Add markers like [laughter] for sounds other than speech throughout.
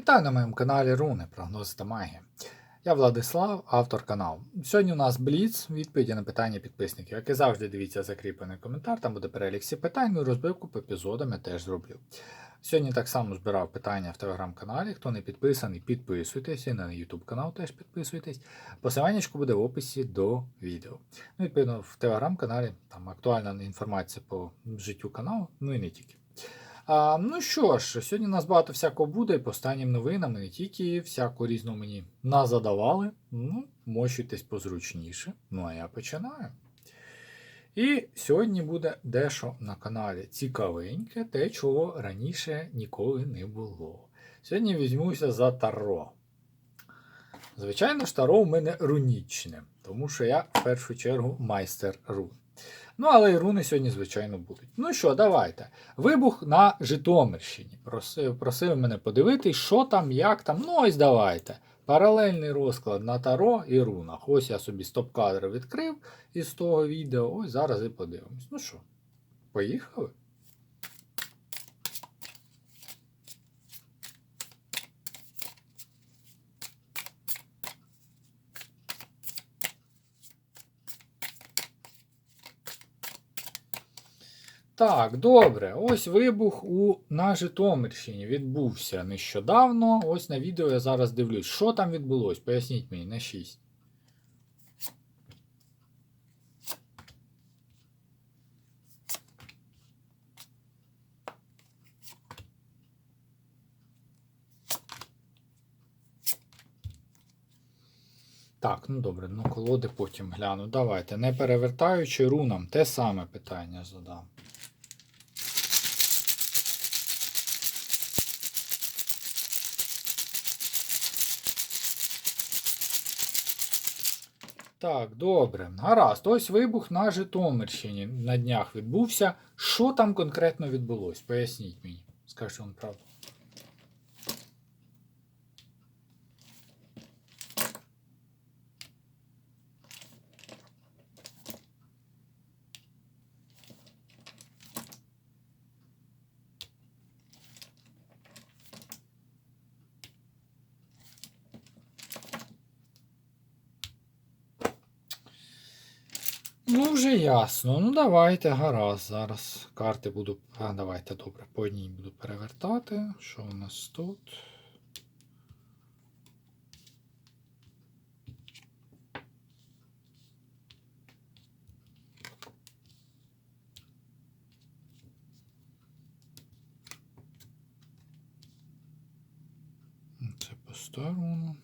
Вітаю на моєму каналі Руни, прогнози та магія. Я Владислав, автор каналу. Сьогодні у нас Бліц, відповіді на питання підписників. Як і завжди, дивіться закріплений коментар, там буде перелік всіх питань, ну і розбивку по епізодам я теж зроблю. Сьогодні так само збирав питання в телеграм-каналі. Хто не підписаний, підписуйтесь, і на YouTube канал теж підписуйтесь. Посилання буде в описі до відео. Ну, відповідно, в телеграм-каналі там актуальна інформація по життю каналу, ну і не тільки. А, ну що ж, сьогодні у нас багато всякого буде, по останнім новинам, не тільки всяку різну мені назадавали. Ну, мощуйтесь позручніше. Ну а я починаю. І сьогодні буде дещо на каналі цікавеньке, те, чого раніше ніколи не було. Сьогодні візьмуся за Таро. Звичайно ж, Таро у мене рунічне, тому що я в першу чергу майстер рун. Ну, але і руни сьогодні, звичайно, будуть. Ну що, давайте. Вибух на Житомирщині. Просив, просив мене подивитись, що там, як там. Ну, ось давайте. Паралельний розклад на Таро і рунах. Ось я собі стоп-кадр відкрив із того відео. Ось зараз і подивимось. Ну що, поїхали? Так, добре. Ось вибух у на Житомирщині відбувся нещодавно. Ось на відео я зараз дивлюсь. Що там відбулось? Поясніть мені на 6. Так, ну добре, ну колоди потім гляну. Давайте, не перевертаючи рунам, те саме питання задам. Так, добре. Гаразд. Ось вибух на Житомирщині на днях відбувся. Що там конкретно відбулось? Поясніть мені. Скажіть вам правду. Ну, вже ясно. Ну, давайте, гаразд. Зараз карти буду. А, давайте, добре, по одній буду перевертати. Що у нас тут? Це по-старому.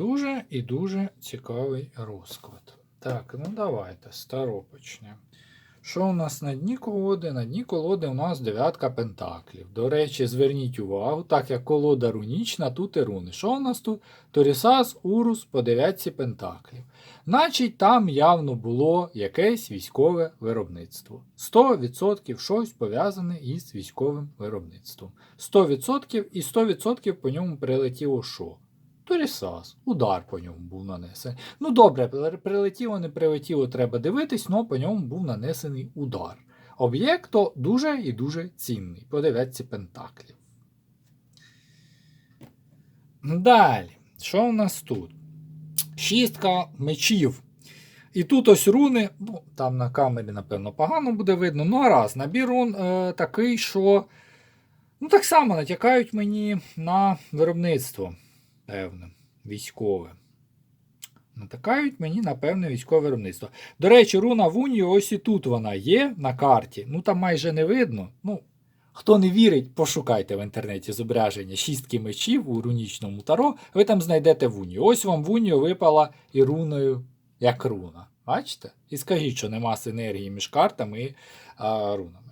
Дуже і дуже цікавий розклад. Так, ну давайте, старо почнемо. Що у нас на дні колоди? На дні колоди у нас дев'ятка пентаклів. До речі, зверніть увагу, так як колода рунічна, тут і руни. Що у нас тут? Торісас, Урус по дев'ятці пентаклів. Значить, там явно було якесь військове виробництво. 100% щось пов'язане із військовим виробництвом. 100% і 100% по ньому прилетіло що? Торісас, удар по ньому був нанесений. Ну добре, прилетіло, не прилетіло, треба дивитись, але по ньому був нанесений удар. Об'єкт дуже і дуже цінний. По дев'ятці пентаклів. Далі, що у нас тут? Шістка мечів. І тут ось руни, ну, там на камері, напевно, погано буде видно. Ну, а раз, набір рун е, такий, що ну, так само натякають мені на виробництво певне, військове. Натикають мені на певне військове виробництво. До речі, руна в ось і тут вона є на карті. Ну там майже не видно. Ну, Хто не вірить, пошукайте в інтернеті зображення шістки мечів у рунічному таро, ви там знайдете вунію. Ось вам в випала і руною як руна. Бачите? І скажіть, що нема синергії між картами і а, рунами.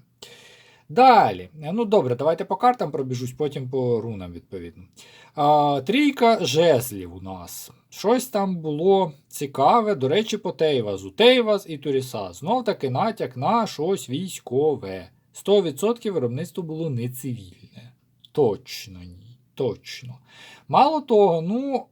Далі, ну добре, давайте по картам пробіжусь, потім по рунам, відповідно. А, Трійка жезлів у нас. Щось там було цікаве, до речі, по Тейвазу. Тейваз і Туріса. Знов таки натяк на щось військове. 100% виробництво було не цивільне. Точно ні. Точно. Мало того, ну,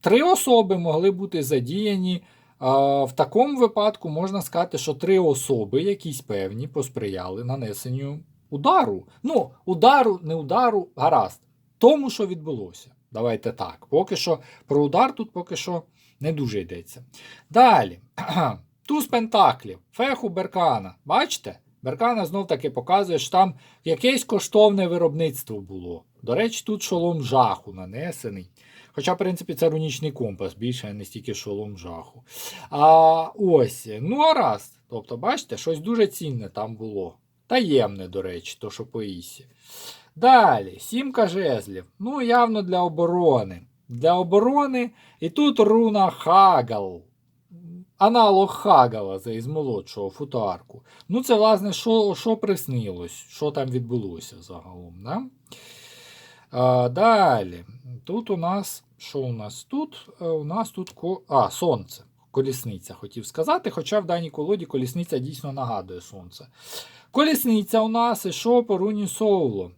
три особи могли бути задіяні в такому випадку можна сказати, що три особи, якісь певні, посприяли нанесенню удару. Ну, удару, не удару, гаразд. Тому, що відбулося. Давайте так. Поки що про удар тут поки що не дуже йдеться. Далі. [clears throat] Туз Пентаклів, феху Беркана. Бачите? Беркана знов таки показує, що там якесь коштовне виробництво було. До речі, тут шолом жаху нанесений. Хоча, в принципі, це рунічний компас, більше не стільки шолом жаху. А ось, ну раз. Тобто, бачите, щось дуже цінне там було. Таємне, до речі, то що по Ісі. Далі, сімка жезлів. Ну, явно для оборони. Для оборони. І тут руна Хагал. Аналог Хагала за із молодшого футуарку. Ну, це, власне, що, що приснилось, що там відбулося загалом. Да? А, далі. Тут у нас. Що у нас тут? Е, У нас тут ко... А, сонце. Колісниця, хотів сказати, хоча в даній колоді колісниця дійсно нагадує сонце. Колісниця у нас і що по руні Соуло.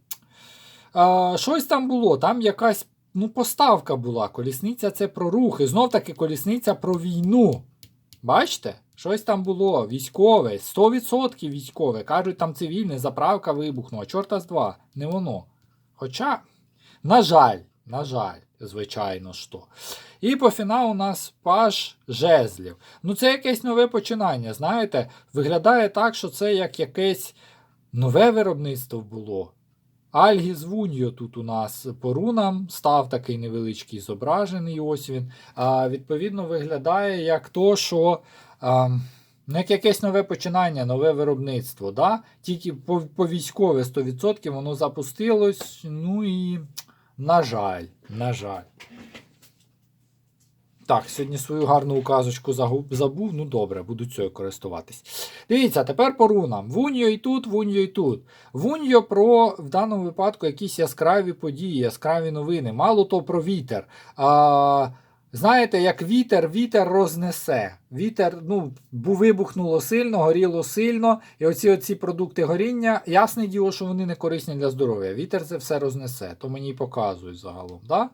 А, щось там було, там якась ну, поставка була. Колісниця це про рух. І знов таки колісниця про війну. Бачите? Щось там було, військове, 100% військове. Кажуть, там цивільне, заправка вибухнула. Чорта з два, не воно. Хоча, на жаль, на жаль, звичайно що. І по фіналу у нас паж жезлів. Ну, це якесь нове починання. Знаєте, виглядає так, що це як якесь нове виробництво було. Альгіс Вуньо тут у нас по рунам став такий невеличкий зображений. Ось він. А, відповідно, виглядає як то, що. А, ну, як якесь нове починання, нове виробництво. Да? Тільки по, по військове 100% воно запустилось. Ну і, на жаль, на жаль. Так, сьогодні свою гарну указочку забув. Ну добре, буду цією користуватись. Дивіться, тепер по рунам. Вуньо і тут, вуньо і тут. Вуньо про в даному випадку якісь яскраві події, яскраві новини. Мало то про вітер. А, знаєте, як вітер, вітер рознесе. Вітер, ну, вибухнуло сильно, горіло сильно. І оці оці продукти горіння, ясне діло, що вони не корисні для здоров'я. Вітер це все рознесе, то мені і показують загалом. Да?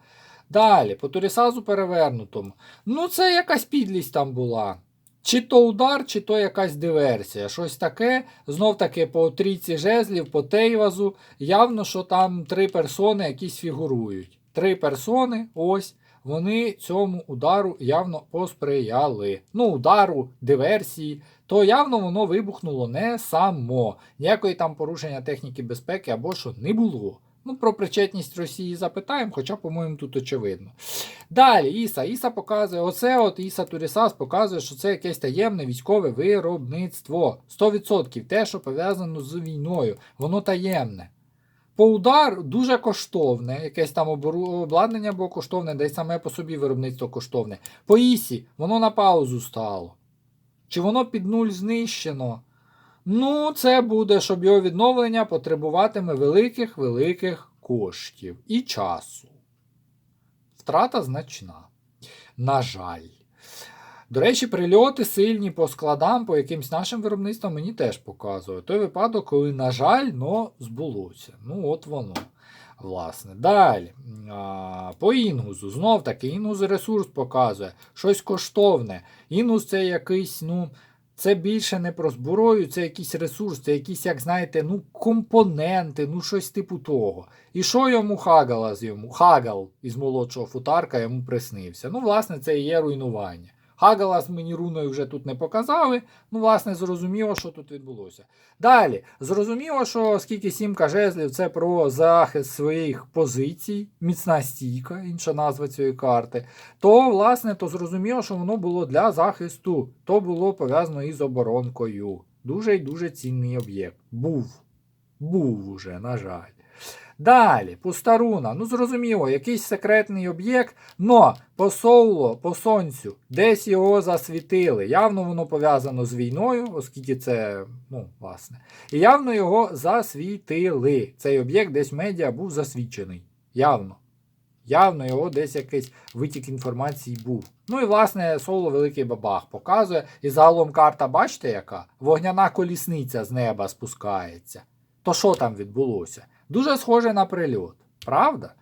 Далі, по Турісазу перевернутому. Ну, це якась підлість там була. Чи то удар, чи то якась диверсія. Щось таке. Знов таки по трійці жезлів, по Тейвазу. Явно, що там три персони якісь фігурують. Три персони, ось, вони цьому удару явно посприяли. Ну, удару, диверсії, то явно воно вибухнуло не само. Ніякої там порушення техніки безпеки або що не було. Ну, про причетність Росії запитаємо, хоча, по-моєму, тут очевидно. Далі, Іса. Іса показує, оце от Іса Турісас показує, що це якесь таємне військове виробництво. 100% те, що пов'язано з війною, воно таємне. По удар дуже коштовне, якесь там обладнання було коштовне, десь саме по собі виробництво коштовне. По Ісі воно на паузу стало. Чи воно під нуль знищено? Ну, це буде, щоб його відновлення потребуватиме великих-великих коштів і часу. Втрата значна. На жаль. До речі, прильоти сильні по складам, по якимсь нашим виробництвам мені теж показує. Той випадок, коли, на жаль, но збулося. Ну, от воно. Власне. Далі. А, по інгузу. Знов таки, інгуз ресурс показує. Щось коштовне. Інгус це якийсь, ну. Це більше не про зброю, це якийсь ресурс, це якісь, як знаєте, ну, компоненти, ну щось типу того. І що йому Хагала з йому? Хагал із молодшого футарка йому приснився. Ну, власне, це і є руйнування. Хагалас мені руною вже тут не показали. Ну, власне, зрозуміло, що тут відбулося. Далі, зрозуміло, що оскільки сімка жезлів це про захист своїх позицій, міцна стійка, інша назва цієї карти, то, власне, то зрозуміло, що воно було для захисту. То було пов'язано із оборонкою. Дуже і дуже цінний об'єкт. Був. Був уже, на жаль. Далі, пуста руна. Ну, зрозуміло, якийсь секретний об'єкт, но по соулу, по сонцю, десь його засвітили. Явно воно пов'язано з війною, оскільки це, ну, власне. І явно його засвітили. Цей об'єкт десь в медіа був засвідчений. Явно. Явно його десь якийсь витік інформації був. Ну і власне соло Великий Бабах показує. І загалом карта, бачите, яка? Вогняна колісниця з неба спускається. То що там відбулося? Дуже схоже на прильот, правда?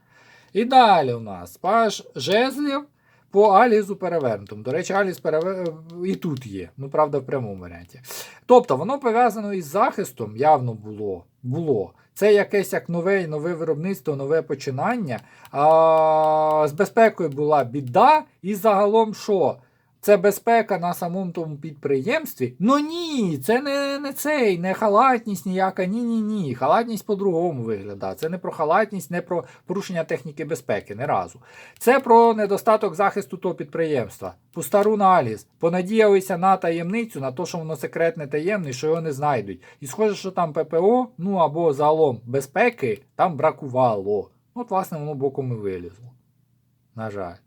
І далі у нас паж жезлів по Алізу перевернутому. До речі, Аліз перевер... і тут є, ну правда, в прямому варіанті. Тобто воно пов'язано із захистом, явно було. було. Це якесь як нове, нове виробництво, нове починання. А, з безпекою була біда, і загалом що? Це безпека на самому тому підприємстві. Ну ні, це не, не цей, не халатність ніяка. Ні, ні, ні. Халатність по-другому виглядає. Це не про халатність, не про порушення техніки безпеки, не разу. Це про недостаток захисту того підприємства. Пустару аналіз. Понадіялися на таємницю, на те, що воно секретне таємне, що його не знайдуть. І схоже, що там ППО, ну або загалом безпеки, там бракувало. От, власне, воно боком і вилізло. На жаль.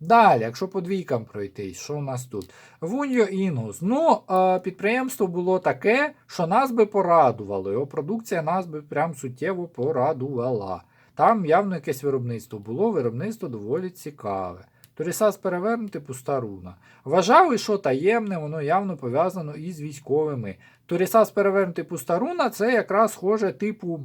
Далі, якщо по двійкам пройтись, що у нас тут? Вуньо Інгус. Ну, підприємство було таке, що нас би порадувало. Його продукція нас би прям суттєво порадувала. Там явно якесь виробництво було, виробництво доволі цікаве. Торісас перевернути пуста руна. Вважали, що таємне, воно явно пов'язано із військовими. Торісас перевернути пуста руна це якраз схоже, типу,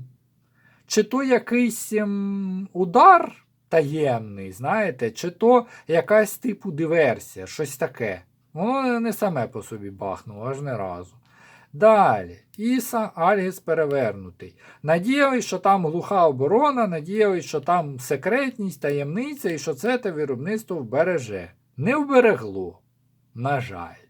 чи то якийсь ем, удар таємний, знаєте, чи то якась типу диверсія, щось таке. Воно не саме по собі бахнуло, аж не разу. Далі, Іса Альгіс перевернутий. Надіялись, що там глуха оборона, надіялись, що там секретність, таємниця і що це те виробництво вбереже. Не вберегло. На жаль.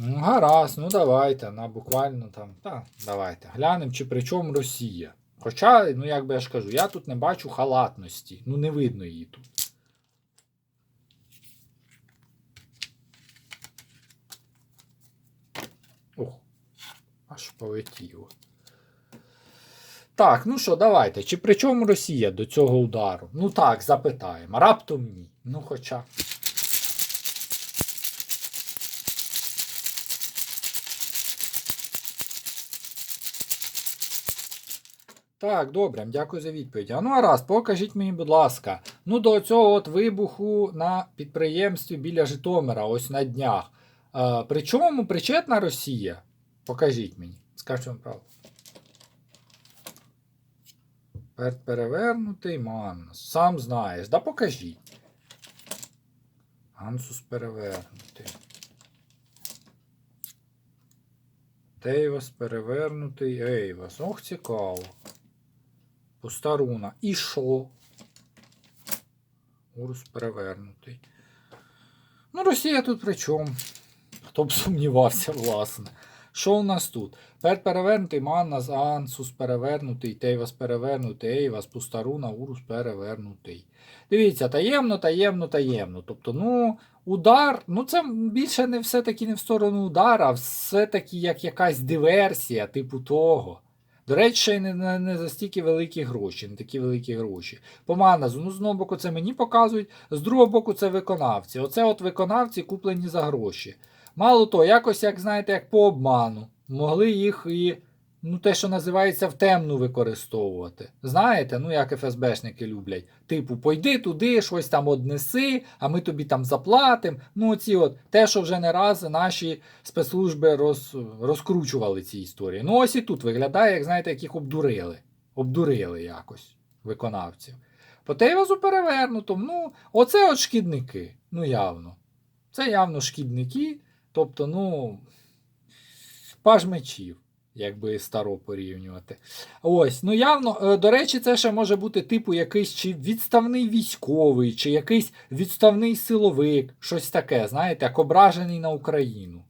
Ну, гаразд, ну давайте, на буквально там. Та, давайте. Глянемо, чи при чому Росія. Хоча, ну як би я ж кажу, я тут не бачу халатності. Ну, не видно її тут. Ох, аж полетіло. Так, ну що, давайте. Чи при чому Росія до цього удару? Ну так, запитаємо. Раптом ні. Ну хоча. Так, добре, дякую за відповідь. А ну а раз, покажіть мені, будь ласка, ну до цього от вибуху на підприємстві біля Житомира, ось на днях. Е, причому причетна Росія? Покажіть мені. Скажіть вам правду. Пер- Перевернутий Маннус. Сам знаєш. Да покажіть. Ансус перевернутий. Тейвас перевернутий. Ейвас. Ох, цікаво. Пуста руна. І що? Урус перевернутий. Ну, Росія тут при чому? Хто б сумнівався, власне. Що у нас тут? Пер перевернутий, Маннас, Ансус перевернутий, Тейвас перевернутий, Ейвас, пуста руна, Урус перевернутий. Дивіться, таємно, таємно, таємно. Тобто, ну, удар, ну це більше не все-таки не в сторону удара, а все-таки як якась диверсія, типу того. До речі, не, не, за стільки великі гроші, не такі великі гроші. По Маназу, ну з одного боку, це мені показують, з другого боку, це виконавці. Оце от виконавці куплені за гроші. Мало того, якось, як знаєте, як по обману. Могли їх і, ну, те, що називається, в темну використовувати. Знаєте, ну як ФСБшники люблять. Типу, пойди туди, щось там однеси, а ми тобі там заплатимо. Ну, оці от, те, що вже не раз наші спецслужби роз, розкручували ці історії. Ну, ось і тут виглядає, як знаєте, як їх обдурили. Обдурили якось виконавців. По Тейвазу перевернутому, ну, оце от шкідники. Ну, явно. Це явно шкідники. Тобто, ну, паж мечів, якби старо порівнювати. Ось, ну явно, е, до речі, це ще може бути типу якийсь чи відставний військовий, чи якийсь відставний силовик, щось таке, знаєте, як ображений на Україну.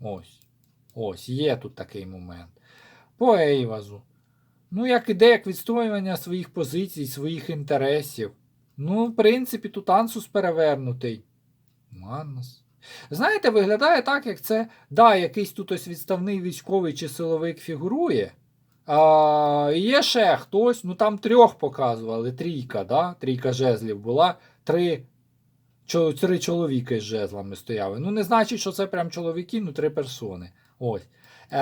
Ось. Ось, є тут такий момент. По Ейвазу. Ну, як іде, як відстоювання своїх позицій, своїх інтересів. Ну, в принципі, тут Ансус перевернутий. Маннас. Знаєте, виглядає так, як це, да, якийсь тут ось відставний військовий чи силовик фігурує. А, є ще хтось, ну там трьох показували, трійка, да? трійка жезлів була, три, три чоловіки з жезлами стояли. Ну, не значить, що це прям чоловіки, ну три персони. Ось. Е,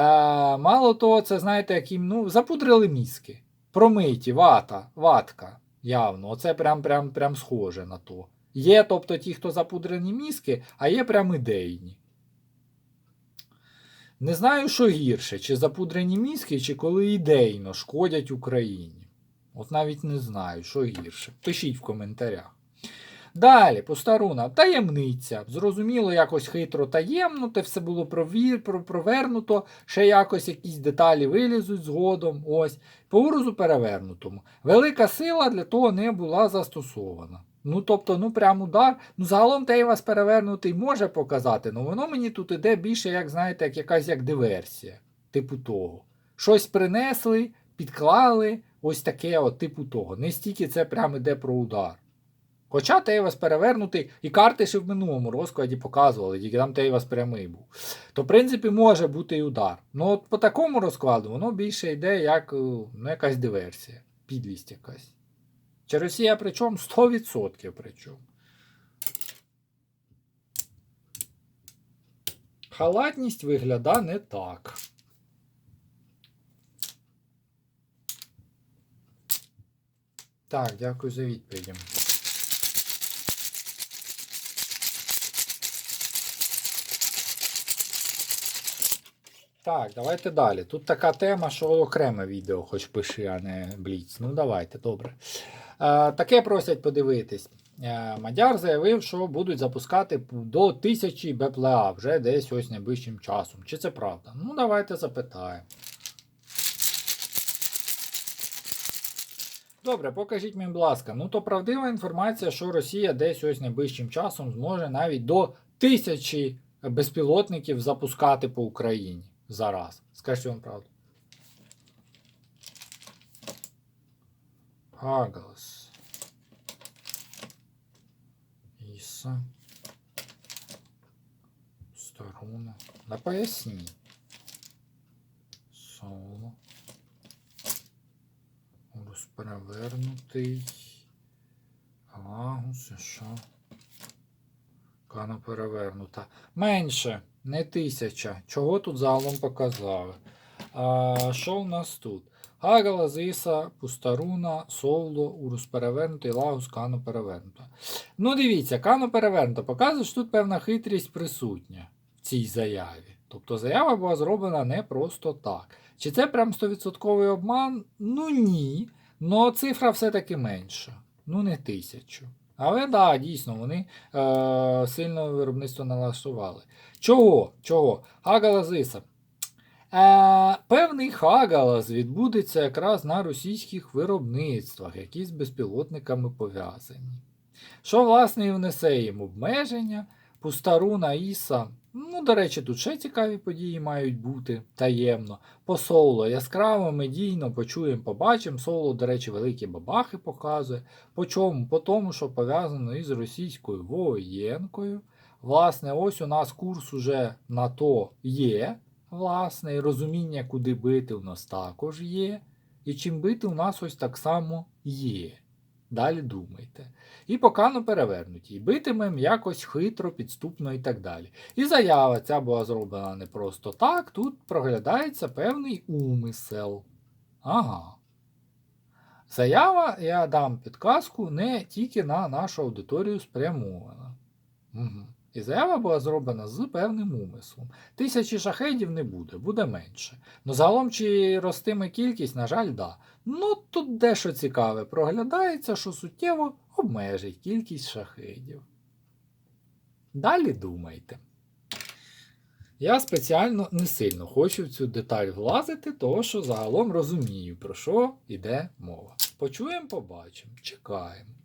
мало того, це, знаєте, яким, ну, запудрили мізки. Промиті, вата, ватка, явно. Оце прям, прям, прям схоже на то. Є, тобто, ті, хто запудрені мізки, а є прям ідейні. Не знаю, що гірше, чи запудрені мізки, чи коли ідейно шкодять Україні. От навіть не знаю, що гірше. Пишіть в коментарях. Далі, постаруна, таємниця. Зрозуміло, якось хитро таємно, те все було провір, провернуто, ще якось якісь деталі вилізуть згодом. Ось. По уразу перевернутому. Велика сила для того не була застосована. Ну, тобто, ну прям удар. Ну, загалом те вас перевернутий може показати, але воно мені тут іде більше, як знаєте, як якась як диверсія. Типу того. Щось принесли, підклали, ось таке, от, типу того. Не стільки це прям іде про удар. Хоча Тейвас перевернутий, і карти ще в минулому розкладі показували, тільки там Тейвас прямий був. То, в принципі, може бути і удар. Ну, от по такому розкладу воно більше йде як е, ну, якась диверсія, підлість якась. Чи Росія причому 100% причому. Халатність виглядає не так. Так, дякую за відповіді. Так, давайте далі. Тут така тема, що окреме відео хоч пиши, а не бліц. Ну давайте, добре. Е, таке просять подивитись. Е, Мадяр заявив, що будуть запускати до тисячі БПЛА вже десь ось найближчим часом. Чи це правда? Ну, давайте запитаємо. Добре, покажіть мені, будь ласка. Ну то правдива інформація, що Росія десь ось найближчим часом зможе навіть до тисячі безпілотників запускати по Україні зараз. Скажіть вам правду. Хагалас. Іса. Старуна. Да поясні. Соло. Розперевернутий. Лагус, що? Кана перевернута. Менше, не тисяча. Чого тут загалом показали? А, що в нас тут? Гагала, Зиса, Пустаруна, Соло, Урус перевернутий, Лагус, Кано перевернута. Ну, дивіться, Кано перевернута. Показує, що тут певна хитрість присутня в цій заяві. Тобто заява була зроблена не просто так. Чи це прям 100% обман? Ну ні. Но цифра все-таки менша. Ну, не тисячу. Але так, да, дійсно, вони е, сильно виробництво налаштували. Чого? Чого? Хагалазиса. Е, певний хагалаз відбудеться якраз на російських виробництвах, які з безпілотниками пов'язані. Що, власне, і внесе їм обмеження, Пустаруна Іса. Ну, до речі, тут ще цікаві події мають бути таємно. По соло яскраво, медійно почуємо, побачимо. Соло, до речі, великі бабахи показує. По чому? По тому, що пов'язано із російською воєнкою. Власне, ось у нас курс уже на то є. Власне, і розуміння, куди бити, у нас також є. І чим бити у нас ось так само є. Далі думайте. І покану перевернуті. І битимем якось хитро, підступно і так далі. І заява ця була зроблена не просто так, тут проглядається певний умисел. Ага. Заява, я дам підказку, не тільки на нашу аудиторію спрямована. Угу. І заява була зроблена з певним умислом. Тисячі шахедів не буде, буде менше. Ну загалом чи ростиме кількість, на жаль, да. Ну тут дещо цікаве проглядається, що суттєво обмежить кількість шахедів. Далі думайте. Я спеціально не сильно хочу в цю деталь влазити, тому що загалом розумію, про що йде мова. Почуємо, побачимо, чекаємо.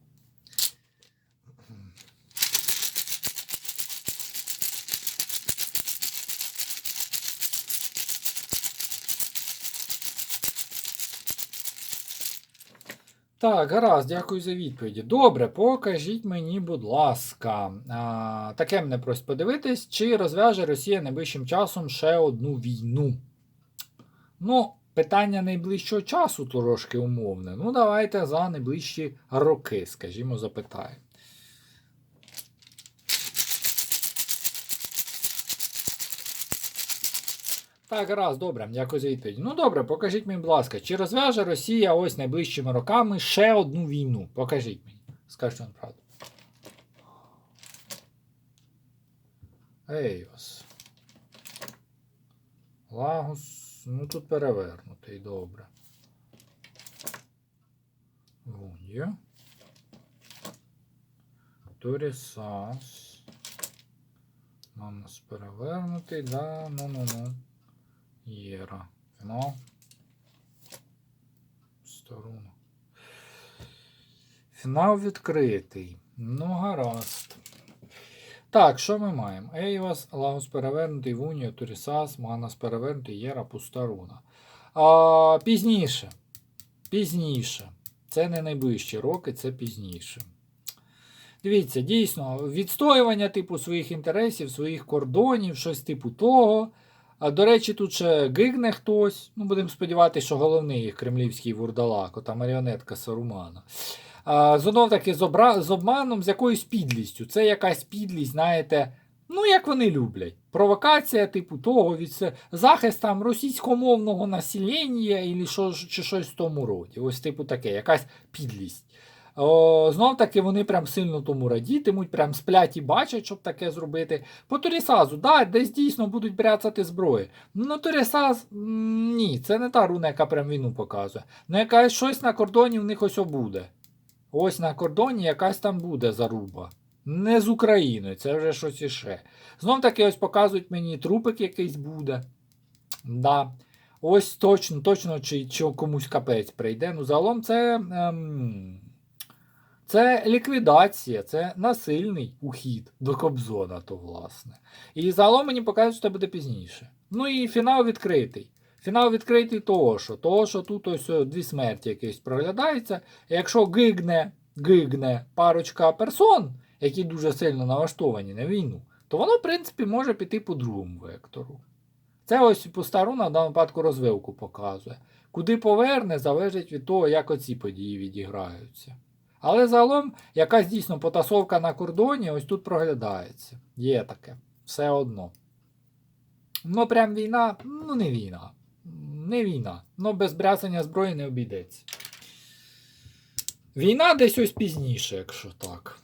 Так, гаразд, дякую за відповіді. Добре, покажіть мені, будь ласка. А, таке мене просить подивитись, чи розв'яже Росія найближчим часом ще одну війну. Ну, питання найближчого часу трошки умовне. Ну, давайте за найближчі роки, скажімо, запитаємо. Так, гаразд, добре, дякую за відповідь. Ну добре, покажіть мені, будь ласка, чи розв'яже Росія ось найближчими роками ще одну війну? Покажіть мені. Скажіть вам правду. Ейос. Лагус. Ну тут перевернутий, добре. Й. Торісас. Манус перевернутий, да, ну Єра. Фінал. Сторону. Фінал відкритий. Ну, гаразд. Так, що ми маємо? Ейвас, Лагус перевернутий, Вунія, Турісас, Манас перевернутий, Єра, пуста руна. А, пізніше. Пізніше. Це не найближчі роки, це пізніше. Дивіться, дійсно, відстоювання типу своїх інтересів, своїх кордонів, щось типу того. А, до речі, тут ще гигне хтось. Ну, будемо сподіватися, що головний їх кремлівський вурдалак, ота маріонетка Сарумана. А, знов таки з, обра... з обманом, з якоюсь підлістю. Це якась підлість, знаєте, ну як вони люблять. Провокація, типу того, від захист там російськомовного населення чи щось в тому роді. Ось типу таке, якась підлість. Знов таки вони прям сильно тому радітимуть, прям сплять і бачать, щоб таке зробити. По Торісазу, да, десь дійсно будуть бряцати зброї. Ну, Торісаз, ні, це не та руна, яка прям війну показує. Ну, якась щось на кордоні в них ось буде. Ось на кордоні якась там буде заруба. Не з Україною, це вже щось іще. Знов таки ось показують мені трупик якийсь буде. Да. Ось точно, точно, чи, чи комусь капець прийде. Ну, загалом це. Ем, це ліквідація, це насильний ухід до Кобзона, то власне. І загалом мені показують, що це буде пізніше. Ну і фінал відкритий. Фінал відкритий того, що того, що тут ось дві смерті якісь проглядається. І якщо гигне, гигне парочка персон, які дуже сильно налаштовані на війну, то воно, в принципі, може піти по другому вектору. Це ось пуста руна в даному випадку розвивку показує. Куди поверне, залежить від того, як оці події відіграються. Але загалом якась дійсно потасовка на кордоні ось тут проглядається. Є таке. Все одно. Ну, прям війна, ну не війна. Не війна. Ну, без брясання зброї не обійдеться. Війна десь ось пізніше, якщо так.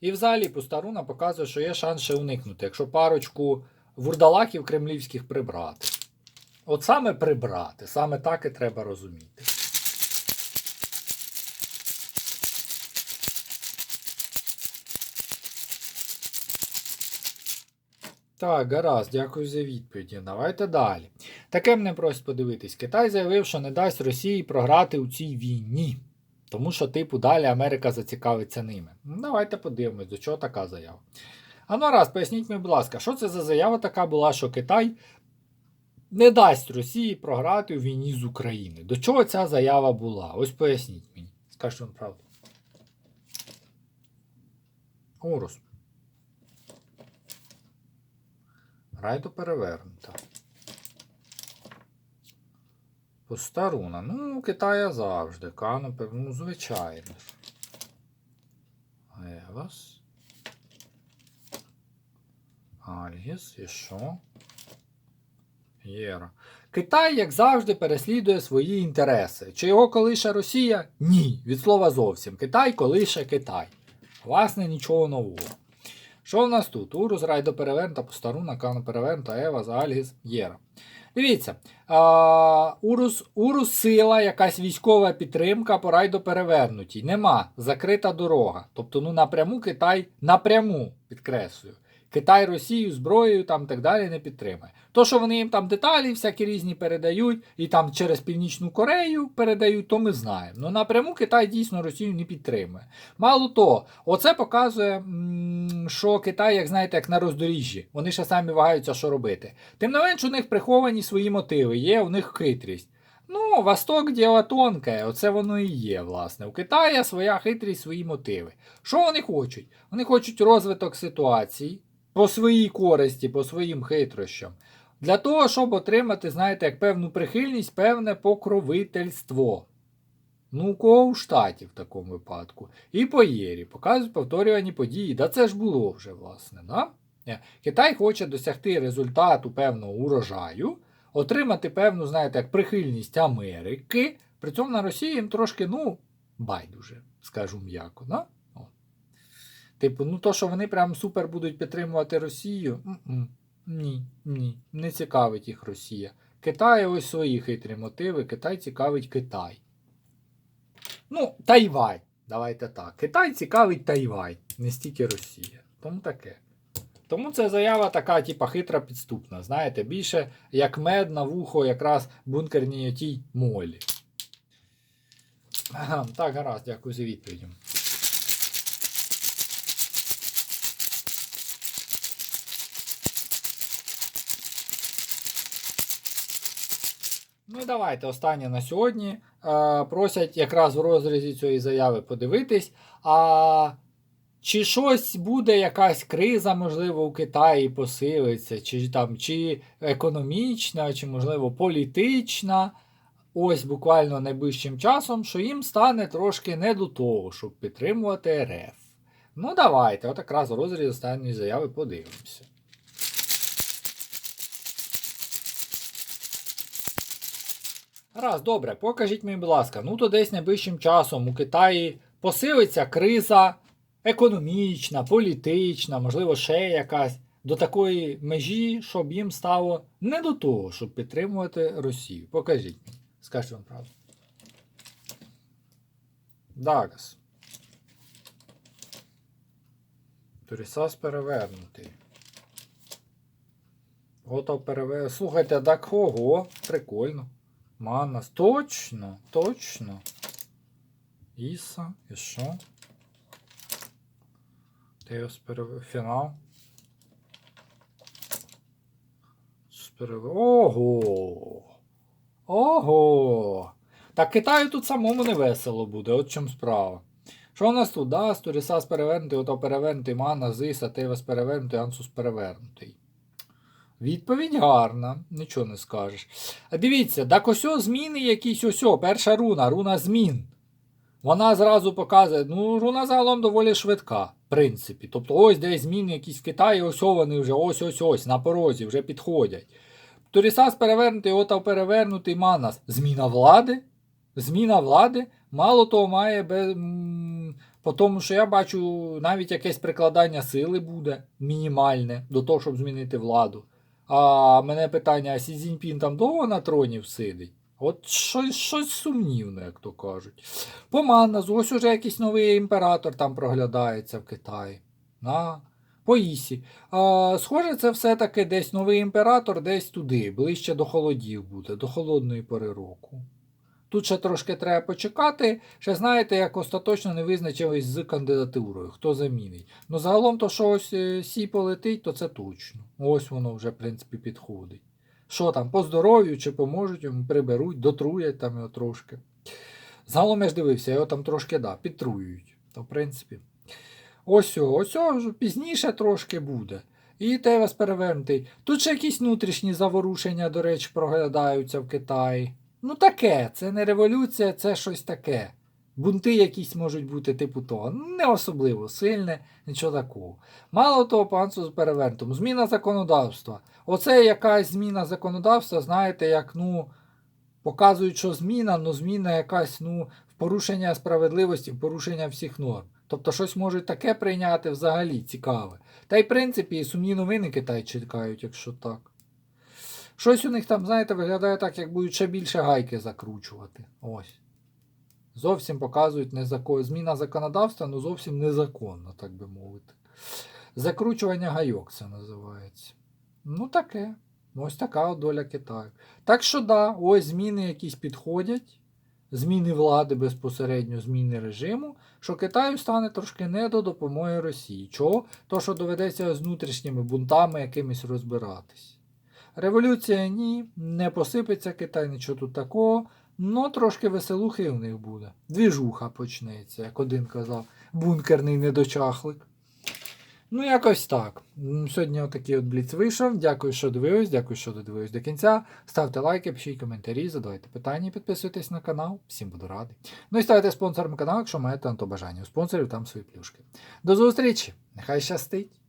І взагалі Пустаруна показує, що є шанс ще уникнути, якщо парочку вурдалаків кремлівських прибрати. От саме прибрати, саме так і треба розуміти. Так, гаразд, дякую за відповіді. Давайте далі. Таке мене просять подивитись. Китай заявив, що не дасть Росії програти у цій війні. Тому що, типу, далі Америка зацікавиться ними. Ну, давайте подивимось, до чого така заява. А ну раз, поясніть мені, будь ласка, що це за заява така була, що Китай не дасть Росії програти у війні з України. До чого ця заява була? Ось поясніть мені. Скажіть вам правду. Урус. Райдо перевернута. Пуста руна. Ну, Китая завжди. Кано, ну, звичайно. Евас. Альгіс. І що? Єра. Китай, як завжди, переслідує свої інтереси. Чи його колише Росія? Ні. Від слова зовсім. Китай колише Китай. Власне, нічого нового. Що в нас тут? Урус, Райдо перевернута, Постаруна, Кано перевернута, Ева, Альгіс, Єра. Дивіться, а, Урус, Урус сила, якась військова підтримка по райдо перевернутій. Нема. Закрита дорога. Тобто, ну напряму Китай напряму підкреслюю. Китай Росію зброєю там так далі не підтримує. То, що вони їм там деталі всякі різні передають, і там через Північну Корею передають, то ми знаємо. Ну напряму Китай дійсно Росію не підтримує. Мало того, оце показує, що Китай, як знаєте, як на роздоріжжі. Вони ще самі вагаються, що робити. Тим не менш, у них приховані свої мотиви, є у них хитрість. Ну, Восток діло тонке, оце воно і є, власне. У Китаї своя хитрість, свої мотиви. Що вони хочуть? Вони хочуть розвиток ситуації по своїй користі, по своїм хитрощам. Для того, щоб отримати, знаєте, як певну прихильність, певне покровительство. Ну, у кого у штаті в такому випадку. І по Єрі показують повторювані події. Да це ж було вже, власне. Да? Е, Китай хоче досягти результату певного урожаю, отримати певну, знаєте, як прихильність Америки. При цьому на Росії їм трошки, ну, байдуже, скажу м'яко. Да? Типу, ну то, що вони прям супер будуть підтримувати Росію. м-м, Ні, ні, не цікавить їх Росія. Китай ось свої хитрі мотиви. Китай цікавить Китай. Ну, Тайвань. Давайте так. Китай цікавить Тайвань, не стільки Росія. Тому таке. Тому ця заява така, типа, хитра підступна. Знаєте, більше як мед на вухо якраз бункерній отій молі. Ага, так, гаразд, дякую за відповідь. Ну і давайте останнє на сьогодні. Е, просять якраз в розрізі цієї заяви подивитись. А чи щось буде, якась криза, можливо, у Китаї посилиться, чи там чи економічна, чи, можливо, політична. Ось буквально найближчим часом, що їм стане трошки не до того, щоб підтримувати РФ. Ну, давайте, от якраз в розрізі останньої заяви подивимося. Раз, добре, покажіть мені, будь ласка, ну то десь найближчим часом у Китаї посилиться криза економічна, політична, можливо, ще якась до такої межі, щоб їм стало не до того, щоб підтримувати Росію. Покажіть мені, скажіть вам правду. Дагас. Турісас перевернутий. Готов перевернути. Слухайте, так ого, прикольно. Манас. Точно, точно. Іса, і що? Теос перев... Фінал. Перев... Ого! Ого! Так Китаю тут самому не весело буде, от чому справа. Що у нас тут? Да, Сторісас перевернутий, ото перевернутий, Мана, Зиса, Тевес перевернутий, Ансус перевернутий. Відповідь гарна, нічого не скажеш. Дивіться, так ось зміни якісь ось, перша руна, руна змін. Вона зразу показує, ну, руна загалом доволі швидка, в принципі. Тобто ось десь зміни якісь в Китаї, ось вони вже ось-ось-ось, на порозі, вже підходять. Турісас перевернутий, отав перевернутий Манас. Зміна влади? Зміна влади? Мало того, має без. По тому, що я бачу, навіть якесь прикладання сили буде мінімальне до того, щоб змінити владу. А мене питання, а Сі Цзіньпін там довго на троні сидить? От щось, щось сумнівне, як то кажуть. По Манназу, ось уже якийсь новий імператор там проглядається в Китаї. На. По Ісі. А, схоже, це все-таки десь новий імператор, десь туди, ближче до холодів буде, до холодної пори року. Тут ще трошки треба почекати. Ще знаєте, як остаточно не визначились з кандидатурою, хто замінить. Ну загалом, то що ось е, сі полетить, то це точно. Ось воно вже, в принципі, підходить. Що там, по здоров'ю чи поможуть йому, приберуть, дотруять там його трошки. Загалом я ж дивився, його там трошки да, підтруюють. То, в принципі. Ось ось пізніше трошки буде. І Тевес перевернутий. Тут ще якісь внутрішні заворушення, до речі, проглядаються в Китаї. Ну таке, це не революція, це щось таке. Бунти якісь можуть бути типу того. Не особливо сильне, нічого такого. Мало того, панцу з перевернутим. Зміна законодавства. Оце якась зміна законодавства, знаєте, як ну, показують, що зміна, ну зміна якась ну, в порушення справедливості, в порушення всіх норм. Тобто щось можуть таке прийняти взагалі цікаве. Та й в принципі і сумні новини Китай чекають, якщо так. Щось у них там, знаєте, виглядає так, як будуть ще більше гайки закручувати. Ось. Зовсім показують незакон... зміна законодавства, ну зовсім незаконно, так би мовити. Закручування гайок це називається. Ну таке. Ось така от доля Китаю. Так що да, ось зміни якісь підходять. Зміни влади безпосередньо, зміни режиму, що Китаю стане трошки не до допомоги Росії. Чого? То, що доведеться з внутрішніми бунтами якимись розбиратись. Революція ні, не посипеться Китай, нічого тут такого. Ну, трошки веселухи в них буде. Двіжуха почнеться, як один казав, бункерний недочахлик. Ну, якось так. Сьогодні отакий от бліц вийшов. Дякую, що дивились, дякую, що додивились до кінця. Ставте лайки, пишіть коментарі, задавайте питання, підписуйтесь на канал. Всім буду радий. Ну і ставайте спонсором каналу, якщо маєте на то бажання. У спонсорів там свої плюшки. До зустрічі! Нехай щастить!